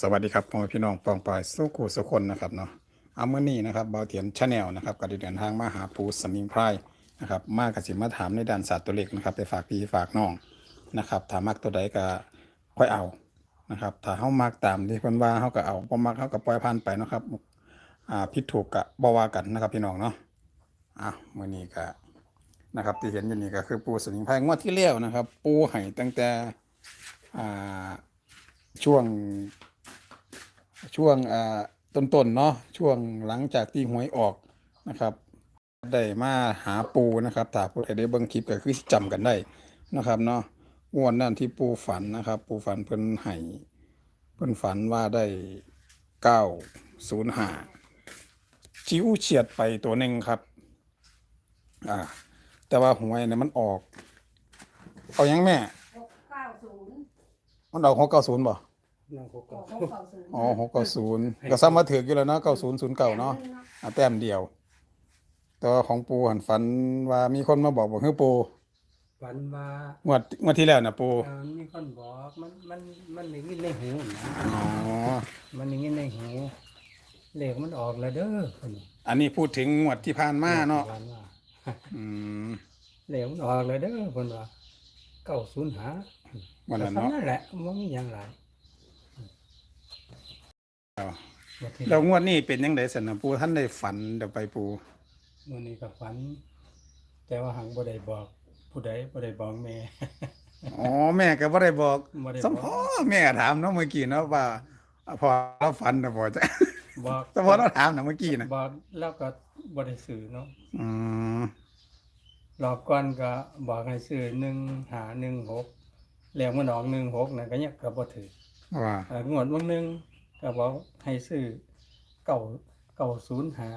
สวัสดีครับพ่อแม่พี่น้องปองปายสู้กูสุคนนะครับเนาะเอาเมื่อนี้นะครับเบาเทียนชาแนลนะครับก็ได้เดินทางมาหาปูสมิงไพรนะครับมากกับสิมาถามในด้านศาสตร์ตัวเลขนะครับไปฝากพี่ฝากน้องนะครับถามมักตัวใดก็ค่อยเอานะครับถ้าเฮามักตามที่เพิ่นว่าเฮาก็เอาบ่มักเฮาก็ปล่อยผ่านไปนะครับอ่าผิดถูกก็บ่ว่ากันนะครับพี่น้องเนาะอะมื้อนี้ก็นะครับที่เห็นอยู่นี่ก็คือปูสมิงไพรงวดที่แล้วนะครับ ปูให้ตั้งแต่อ่าช่วง ช่วงอ่าต้นๆเนาะช่วงหลังจากที่หวยออกนะครับ ได้มาหาปูนะครับถ้าผู้ใดได้เบิ่งคลิปก็คือสิจำกันได้นะครับเนาะงวดนั้นที่ปูฝันนะครับ ปูฝันเพิ่นให้เพิ่นฝันว่าได้เก้าศูนย์ห้าจิ้วเฉียดไปตัวหนึ่งครับอ่าแต่ว่าหวยเนี่ยมันออก เอายังแม่ หกเก้าศูนย์มันออกหกเก้าศูนย์บ่ นั่งหกหเก้ากเก้าศูนย์อ๋อหกเก้าศูนย์ก็ซ้ำมาถืออยู่แล้วเนาะเก้าศูนย์ศูนย์เก้าเนาะอะแต้มเดียวแตัวาของปูหันฝันว่ามีคนมาบอกบอกให้ปูฝันว่างวดงวดที่แล้วนะปูเอ่อมีคนบอกมันมันมันได้ยินในหูนะอ๋อมันได้ยินในหูเลขมันออกแล้วเด้อคนนี้อันนี้พูดถึงงวดที่ผ่านมาเนาะฝัว่าอืมเลขมันออกแล้วเด้อคนว่าเก้าศูนย์หาวันนั้นเนาะ นั่นแหละมันมีอย่างไรเอาวันที่ แล้วงวดนี้เป็นยังไงสันนะปูท่านได้ฝันเดี๋ยวไปปูวันนี้ก็ฝัน แต่ว่าหังบ่ได้บอก ผู้ใดบ่ได้บอกแม่ อ๋อแม่ก็บ่ได้บอกบ่ได้สมบพ่ออกแม่ถามเนาะเมื่อกี้เนาะว่าพอเราฝันนะพอจะบอกสมพอเราถามนะเมื่อกี้นะบอกแล้วก็บ่ได้ซื้อเนาะอืมรอบก่อนก็บอกให้ซื้อหนึ่งหาหนึ่งหกแล้วมันออกหนึ่งหกนะก็เนี่ยก็บ่ถือว่าเอ่องวดวันหนึ่ง ก็บอกให้ซื้อเก่าเก่าศูนย์หา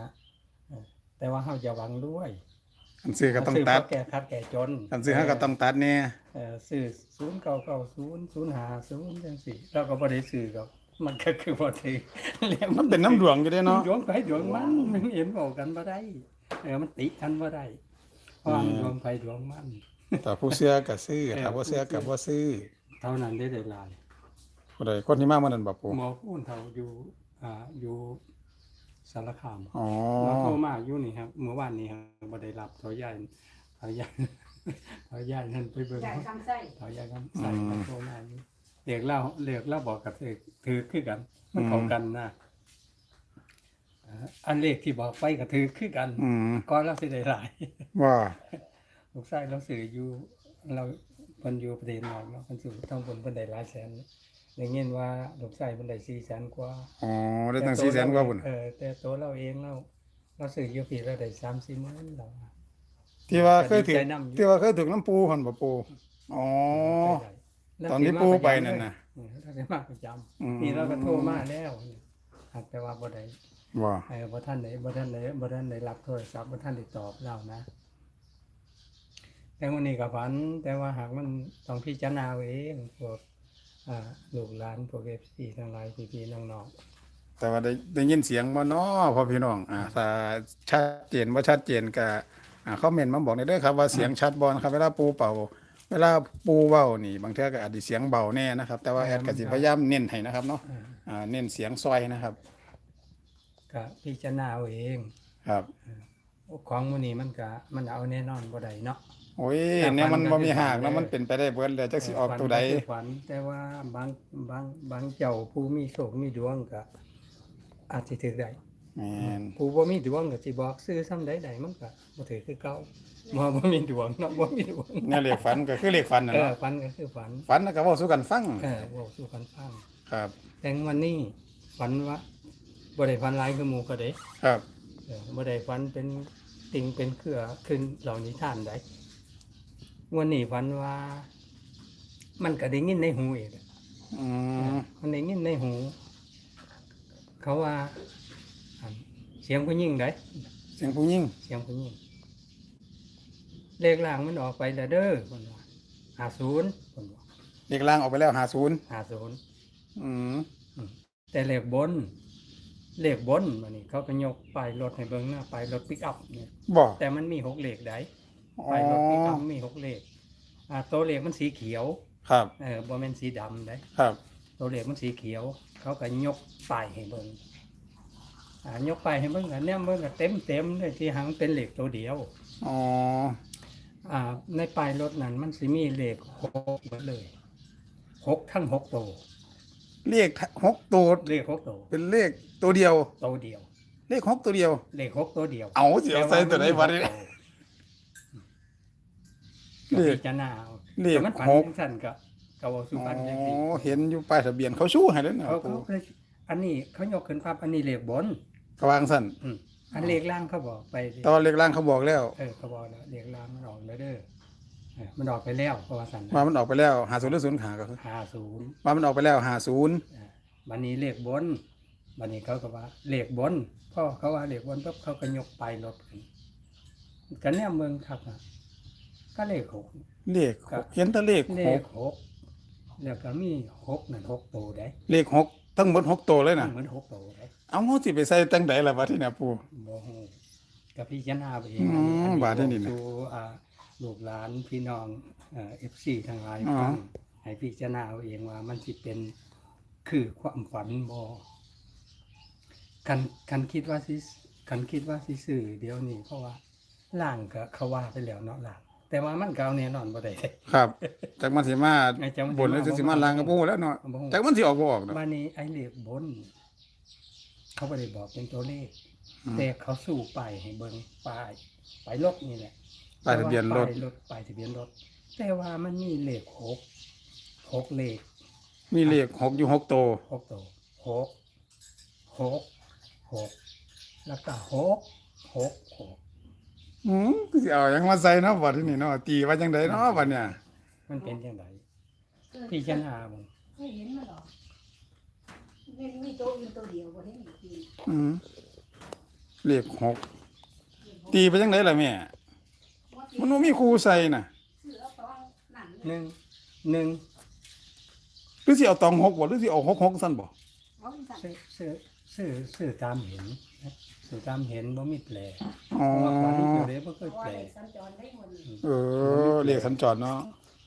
เออแต่ว่าเฮาจะหวังด้วยอันซื้อก็ต้องซื้ตัดเพราะแก่คัดแก่จนอันซื้อเขาก็ต้องตัดเนี่ยเออซื้อศูนย์เก่าเก่าศูนย์ศูนย์หาศูนย์จังสี่เราก็บ่ได้ซื้อกับมันก็คือบ่ถือแล้วมันเป็นน้ำดวงอยู่เด้เนาะดวงไปดวงมันมันเห็นบอกกันบ่ได้เออมันติกันบ่ได้เพราะว่ามันดวงไปดวงมันแต่ผู้เสื้อก็ซื้อถ้าบ่เสื้อก็บ่ซื้อเท่านั้นได้ได้หลาย ผู้ใดคนที่มาเมื่อนั้นบ่ปูหมอพูนเท่าอยู่อ่าอยู่สารคามอ๋อหมอโทรมาอยู่นี่ครับเมื่อวานนี้ครับบ่ได้รับเถาใหญ่เถาใหญ่เถาใหญ่นั่นไปเบิ่งใหญ่คำไส้เถาใหญ่ก็ใส่มาโทรมาอยู่เรียกเล่าเรียกเล่าบอกกับเอกถือคือกันมันเข้ากันนะอ่าอันเลขที่บอกไปก็ถือคือกันอืมก็เราสิได้หลายว่าลูกชายเราสื่ออยู่เราเพิ่นอยู่ประเทศนอกเนาะเพิ่นสื่อทั้งบนเพิ่นได้หลายแสน ได้ยินว่าลูกชายเพิ่นได้4แสนกว่าอ๋อได้ตั้งสี่แสนกว่าบุญเออแต่ตัวเราเองเราเราซื้ออยู่ปีเราได้สามสี่หมื่นเรา ที่ว่าเคยถือใจนำอยู่ ที่ว่าเคยถือน้ำปูหันบ่ปูอ๋อ ตอนที่ปู่ไปนั่นน่ะเออเราได้มาประจอืมำนี่เราก็โทรมาแล้วหากแต่ว่าบ่ได้ว่าเออบ่ท่านไหนบ่ท่านไหนบ่ท่านไหนรับโทรศัพท์บ่ท่านได้ตอบเรานะ แต่วันนี้ก็ฝันแต่ว่าหากมันต้องพิจารณาเอาเองพวกอ่า ลูกหลานพวก FC ทั้งหลายพี่ๆน้องๆแต่ว่าได้ได้ยินเสียงบ่เนาะพ่อพี่น้อง อ่าถ้าชัดเจนบ่ชัดเจนก็อ่าคอมเมนต์มาบอกได้เด้อครับว่าเสียงชัดบ่นะครับเวลาปูเป่า เวลาปูเว้านี่ บางเทื่อก็อาจสิเสียงเบาแน่นะครับ แต่ว่าแอดก็สิพยายามเน้นให้นะครับเนาะอ่าเน้นเสียงซอยนะครับก็พิจารณาเอาเอง ครับของมื้อนี้มันก็มันเอาแน่นอนบ่ได้เนาะ โอ้ยเนี่ยมันบ่มีหากแล้วมันเป็นไปได้เบิดเลยจักสิออกตัวใดฝันก็คือฝัน แต่ว่าบางบางบางเจ้าผู้มีโชคมีดวงก็อาจสิถือได้แม่นผู้บ่มีดวงก็สิบอกซื้อซ้ำใดใดมันก็บ่ถือคือเก่าบ่บ่มีดวงเนาะบ่มีดวงแนวเลขฝันก็คือเลขฝันน่ะเออเนาะฝันก็คือฝัน ฝันแล้วก็เว้าสู่กันฟังเออเว้าสู่กันฟังครับ แต่วันนี้ฝันว่าบ่ได้ฝันหลายคือหมู่ก็เด้ครับ เออบ่ได้ฝันเป็นติงเป็นเครือขึ้นเหล่านิทานได้ วันนี้ฝันว่า มันก็ได้ยินในหูอีกอืมมันได้ยินในหู เขาว่าอั่นเสียงผู้หญิงได้เสียงผู้หญิงเสียงผู้หญิงเลขล่างมันออกไปแล้วเด้อคนว่าหาศูนย์คนว่าเลขล่างออกไปแล้ว50หาศูนย์อืมแต่เลขบน เลขบนมันนี่เขาก็ยกไปายรถให้เบิ่งหน้าไปายรถปิกอัพเนี่ย บ่แต่มันมีหกเลขได้อ๋อ ไปายรถปิกอัพมีหกเลขอ่าตัวเลขมันสีเขียว ครับ เออบ่แม่นสีดำได้ครับตตัวเลขมันสีเขียว เขาก็ยกป้ายให้เบิ่งอ่ายกป้ายให้เบิ่งอันเนี้ยเบิ่งก็เต็มเต็มๆเลยที่หังเป็นเลขตัวเดียว อ๋อ อ่า ในป้ายรถนั้นมันสิมีเลขหกหมดเลยหกทั้งหกตัวเลขหกตัวเลขหกตัวเป็นเลขตัวเดียว ตัวเดียว เลขหกตัวเดียว เลขหกตัวเดียวเอาสิเอาใส่ตัวไหนวะนี่เล เลขขจะหนาวเลขแต่มันฝันหกจังสั้นก็ก็เว่าสุอ๋ฟันจังอซี่เห็นอยู่ป้ายทะเบียนเขาชู้ให้แล้วเนี่ยเขาปูเขาเคยอันนี้เขายกขึ้นภาพอันนี้เลขบนเขาวางสั่นอืมอันเลขล่างเขาบอกไปดิแตอนเลขล่างเขาบอกแล้วเออเขาบอกแล้วเลขล่างมันออกแล้วเด้อเออมันออกไปแล้วเพราะว่าสันว่ามันออกไปแล้วหาศูนย์หรือศูนย์ขาก็คือห้าศูนย์ว่ามันออกไปแล้วหาศูนย์วันนี้เลขบนวันนี้เขาก็ว่าเลขบนพ่อเขาว่าเลขบนปุ๊บเขาก็ยกไปลดขึ้นกันแน่เมืองครับอะ ก็เลขหกเลขหกเห็นแต่เลขเลหขกหกแล้วก็มีหกนั่นหกตัวได้เลขหกทั้งหมดหกตัวเลยนะเหมือนหกตัวได้เอาเขาสิไปใส่ตั้งใดล่ะวะที่เนี่ยปูโมโหกับพี่จารณาไปเองอืมอับาทที่นี่นะดูอ่าลูกหลานพี่น้องเอ่อฟซีทั้งหลายอ๋อ ฟังให้พี่จารณาเอาเองว่ามันสิเป็นคือความฝันบอคันคันคิดว่าสิคันคิดว่าสิสื่อเดี๋ยวนี้เพราะว่าล่างก็เขาว่าไปแล้วเนาะล่าง แต่ว่ามันก็เอาแน่นอนบ่ได้ ครับจากมันสิมาไอ้จังมันสิบนแล้วมาสิมาลางกับปูแล้วเนาะบ่ฮู้จากมันสิออกบ่ออกเนาะ บ้านนี้ไอ้เลขบน เขาไม่ได้บอกเป็นตัวเลข อืมแต่เขาสู้ป้ายให้เบิ่งป้ายป้ายรถนี่แหละป้ายทะเบียนรถป้ายรถป้ายทะเบียนรถ แต่ว่ามันมีเลขหกหกเลขมีเลขหกอยู่หกตัวหกตัวหกหกหกแล้วก็หกหกหก อืมคือสิเอาหยังมาใส่เนาะบัดที่นี่เนาะตีว่าจังไดเนาะบัดเนี่ยมันเป็นยังไงพี่ชนะมึงไม่เห็นมันหรอกมีมีตัวอื่นตัวเดียวบ่ได้มีจริงอืมเลขหกตีไปจังไดล่ะแม่มันบ่มีครูใส่น่ะเสือตองนั่นหนึ่งหนึ่งหรือสิเอาตองหกบ่หรือสิเอาหกหกซั่นบ่เอาเป็นสัตว์สื่อสื่อ สื่อสื่อตามเห็นนะสื่อตามเห็นบ่มีแปลอ๋อ เพราะว่าความที่เกี่ยวเลยบ่เคยเพราะแปว่าลเด็กสัญจรได้หมดนี่เออเลขสัญจรเนาะ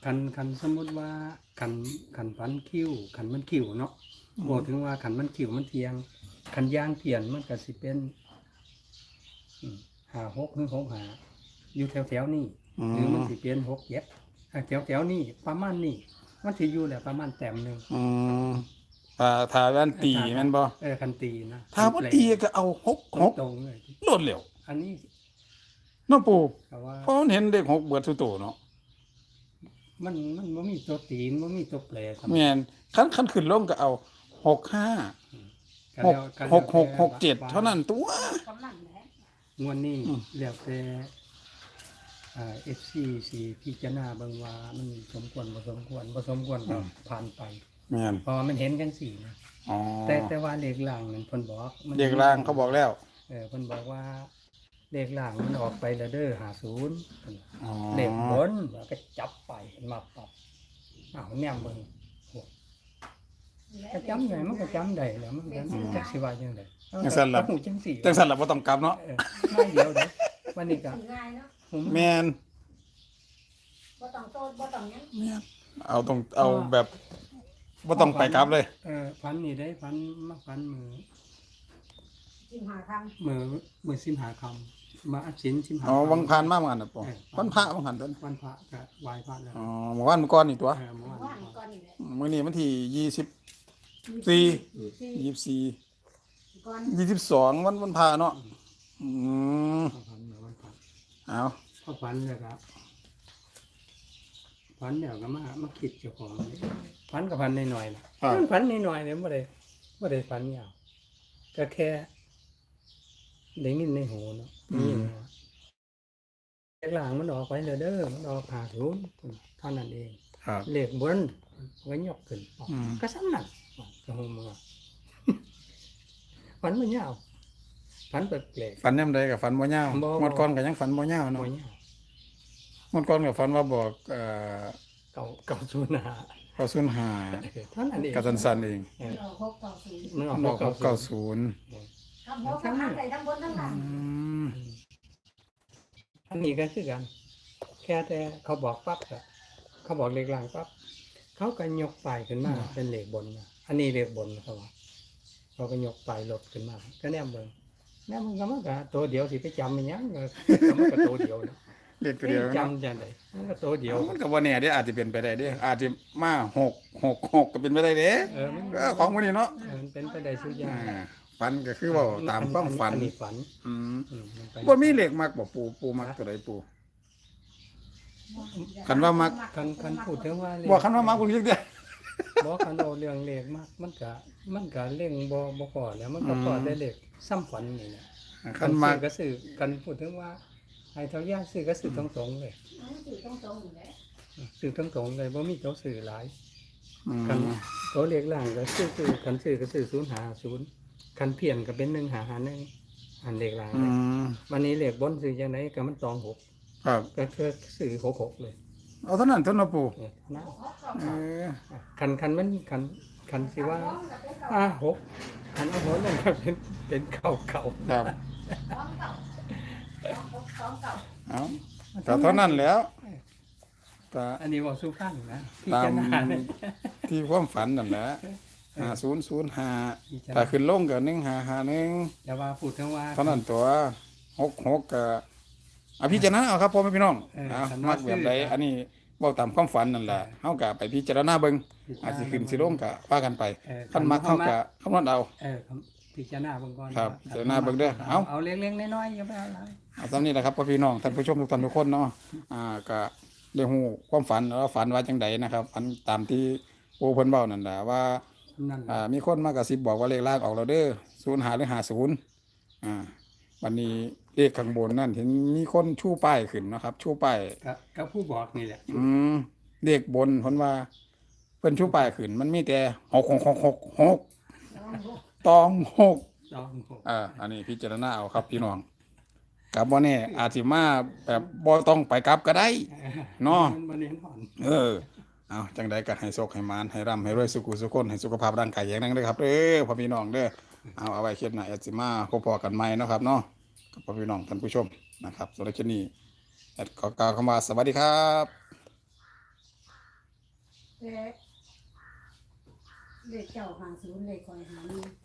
คันคันสมมุติว่าคันคันพันคิ้วคันมันคิ้วเนาะบอกถึงว่าคันมันคิ้วมันเทียงคันยางเปลี่ยนมันก็สิเป็นอืมหาหกหรือหกหาอยู่แถวแถวๆนี้อืหรือมันมสิเป็นหกเจ็ดอะแถวแถวๆนี้ประมาณนี้มันสิอยู่แหละประมาณแต้มหนึ่งอืม อ่าถ้าแว่นตีแม่นบ่เออคันตีนะถ้าบ่ตีก็เอาหกหกตรงๆเลยโลดเร็วอันนี้เนาะปู่แต่ว่าเพราะมันเห็นเลขหกเบิดทุกตัวเนาะมันมันบ่มีตัวตีนบ่มีตัวแปรสำหรับแม่นคันคันขึ้นลงก็เอาหกห้ากันหกแล้วกันหกหกแล้วหกเจ็ดแต่เท่านั้นตัวกำลังแหละงวดนี้อืมแล้วแต่อ่า FC สิพิจารณาเบิ่งว่ามันสมควรบ่สมควรบ่สมควรก็ผ่านไป แม่นเพราะว่ามันเห็นกันสี่นะอ๋อแต่แต่ว่าเลขล่างนั้นเพิ่นบอกมันเด็กล่างเขาบอกแล้วเออเพิ่นบอกว่าเลขล่างมันออกไปแล้วเด้อ50อ๋อเลขบนแล้วก็จับไปเห็นมาปรับอ้าวแนมเบิ่งก็จำได้มันก็จำได้แล้วมันก็จักสิว่าจังได๋จังซั่นล่ะก็หูจังสี่จังซั่นล่ะบ่ต้องกลับเนาะเออไม่เดียวเด้อวันนี้ก็ถึงง่ายเนาะผมแม่นบ่ต้องโตบ่ต้องหยังแม่นเอาตรงเอาแบบ บ่ต้องไปกลับเลย เออฟันนี่ได้ฟันมาฟันมือจิมหาทำมือมือสิมหาคำมาอัดสินสิมหาอ๋อคำวังพานมาเหมือนกันน่ะปู่เออวันพระวังหันต้นวันพระก็ไหว้พระแล้วอ๋อเมื่อวานเมื่อก่อนนี่ตัวเออเมื่อวานว่านพระก่อนนี่แหละมื้อนี้วันที่ยี่สิบสี่ยี่สิบสี่ก่อนยี่สิบสองวันวันพระเนาะอืมพระพันเมื่อวันพระเอาพอฝันเลยครับ ฝันเดี๋ยวก็มามาคิดเจ้าของเลยฝันกับฝันหน่อยๆนะมันฝันหน่อยๆเนี่ยไม่ได้ไม่ได้ฝันยาวก็แค่ได้ยินในหูเนาะได้ยินว่าเลขหลังมันออกไปเลยเด้อมันออกหาศูนย์เท่านั้นเองครับ เลขบนมันก็ยกขึ้นออกอืม ก็ซ้ำนั่นก็หูมือฝันมันยาวฝันแปลก ฝันยามใดกับฝันบ่ยาวบ่ หมดก่อนก็ยังฝันบ่ยาวๆเนาะมันยาวห มดก่อนก็ฝันว่าบอกเอ่อเก่าเก่าศูนย์หาเขาซุนหาเท่านั้นเองกับสันๆเองเออเราหกต่อศูนย์มันออกบอกเก่าเก้าศูนย์ศูนย์ทำหัวทั้งหลังใส่ทั้งบนทั้งหลังอืมอันนี้ก็คือกัน แค่แต่เขาบอกปั๊บอะเขาบอกเลขหลังปั๊บเขาก็ยกป้ายขึ้นมาเป็นเลขบนมาอันนี้เรียกบนเขาว่าเขาก็ยกปลายรถขึ้นมาก็แนมเบิ่งแนมมันก็มันก็ตัวเดียวสิไปจำมันหยังก็มันก็ตัวเดียวนะ เลขตัวเดียวเนาะจำจังไดมันก็ตัวเดียวมันก็บ่แน่เด้อาจจะเป็นไปได้เด้อาจจะมาหกหกหกก็เป็นไปได้เด้เออมันเออของมื้อนี้เนาะเออมันเป็นไปได้ทุกอย่าอ่างฝันก็คือเว่าตามความฝันอันนี้ฝันอืมอืมนไปบ่มีเลขมักบ่ปูปูมักตัวใดปูคันว่ามักคันคันพูดถึงว่าเลขบ่คันว่ามักบ่เรียกเด้อบ่คันเอาเรื่องเลขมากมันก็มันก็เร่งบ่บ่พอแล้วมันก็พอได้เลขซ้ำฝันนี่นะคันมัก ซื้อก็ซื้อกันพูดถึงว่า ให้เท่าย่าซื้อก็ซื้อตรงๆเลยสื่อต้องตรงอยู่แล้วซื้อตรงๆเลยบ่มีเจ้าซื้อหลายอืมคันตัวเลขล่างก็ซื้อซื้อคันซื้อก็ซื้อ050คันเพี้ยนก็เป็น151อันเลขล่างอืเลยมวันนี้เลขบนซื้อจังไดก็มัน26ครับก็คือซื้อ66เลยเอาเท่านั้นเท่านั้นปูเนี่ยนะเออคันคันมันคันคันสิว่าอ่าหกคันเอาหัวนั่นก็เป็นเป็นเก่าเก่าครับสองเก่าสองเก่า เอาก็เท่านั้นแล้วก็อันนี้บอกสุภาพนะพี่ตามจะนาเนี่ยที่ความฝันนั่นแหละห้าศูนย์ศูนย์ห้าพี่จะถ้านาขึ้นลงก็หนึ่งห้าห้าหนึ่งแต่ว่าพูดถึงว่า เท่านั้นตัวหกหกก็อภิจารณาเอาครับพ่อแม่พี่น้องเออเอาคันมัว่ากแบบใดซื้ออันนี้บอกตามความฝันนั่นแหละเออเฮาก็ไปพิจารณาเบิ่งพิจารณาอาจสิขึ้นสิลงก็ว่ากันไปเออคันมักเฮาก็คำนวณเอา เออครับ พิจารณาเบิ่งก่อนครับว่พิจารณาเบิ่งเด้อเอา เอาเล็กๆน้อยๆอย่าไปเอาหลายเอาตามนี้แหละครับพ่อพี่น้องท่านผู้ชมทุกท่านทุกคนเนาะอ่าก็ได้ฮู้ความฝันแล้วฝันว่าจังใดนะครับฝันตามที่ปู่เพิ่นเว้านั่นแหละว่านั่นแหอ่าละมีคนมากระซิบบอกว่าเลขล่างออกแล้วเด้อศูนย์หาหรือหาศูนย์อ่าวันนี้เลขข้างบนนั่นเห็นมีคนชูป้ายขึ้นนะครับชูป้ายก็ก็ผู้บอกนี่แหละอืมเลขบนเพนว่าเพิ่นชูป้ายขึ้น มันมีแต่หกหกหกหกหก ตองหกลองหกอ่าอันนี้พิจารณาเอาครับพี่น้องกับบ่แน่อาจสิมาแบบบ่ต้องไปกลับก็ได้เนาะมันบ่เน้นหอนเออเอาจังใดก็ให้โชคให้มานให้ร่ำให้รวยสุขุสุขคนให้สุขภาพร่างกายแข็งแรงเด้อครับเด้อพ่อพี่น้องเด้อเอาเอาไว้เคล็ดหน้าแอดสิมาพบพอกันใหม่เนาะครับเนาะกับพ่อพี่น้องท่านผู้ชมนะครับสำหรับคลิปนี้แอดขอกล่าวคำว่าสวัสดีครับแต่เลขเจ้าหาศูนย์เลขคอยหาหนึ่ง